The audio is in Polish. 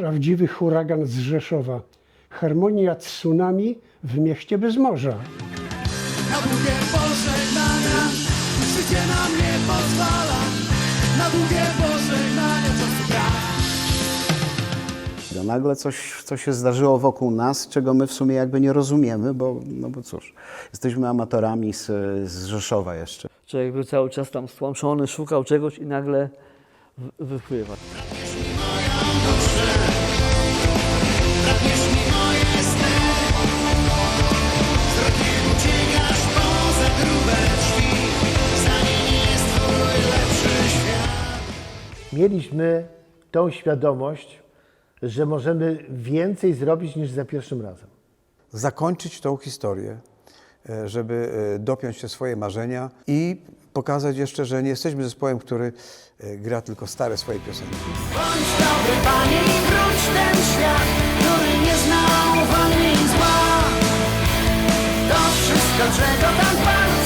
Prawdziwy huragan z Rzeszowa. Harmonia tsunami w mieście bez morza. Na długie pożegnania Życie nam nie pozwala Na długie pożegnania Czasu brak No nagle coś, coś się zdarzyło wokół nas, czego my w sumie jakby nie rozumiemy, bo, no bo cóż, jesteśmy amatorami z, z Rzeszowa jeszcze. Człowiek był cały czas tam stłamszony, szukał czegoś i nagle w- wypływa. Mieliśmy tą świadomość, że możemy więcej zrobić niż za pierwszym razem. zakończyć tą historię, e, żeby e, dopiąć te swoje marzenia i pokazać jeszcze, że nie jesteśmy zespołem, który e, gra tylko stare swoje piosenki. Bądź dobry panie i wróć ten świat Który nie znał wojny i zła To wszystko czego tak bardzo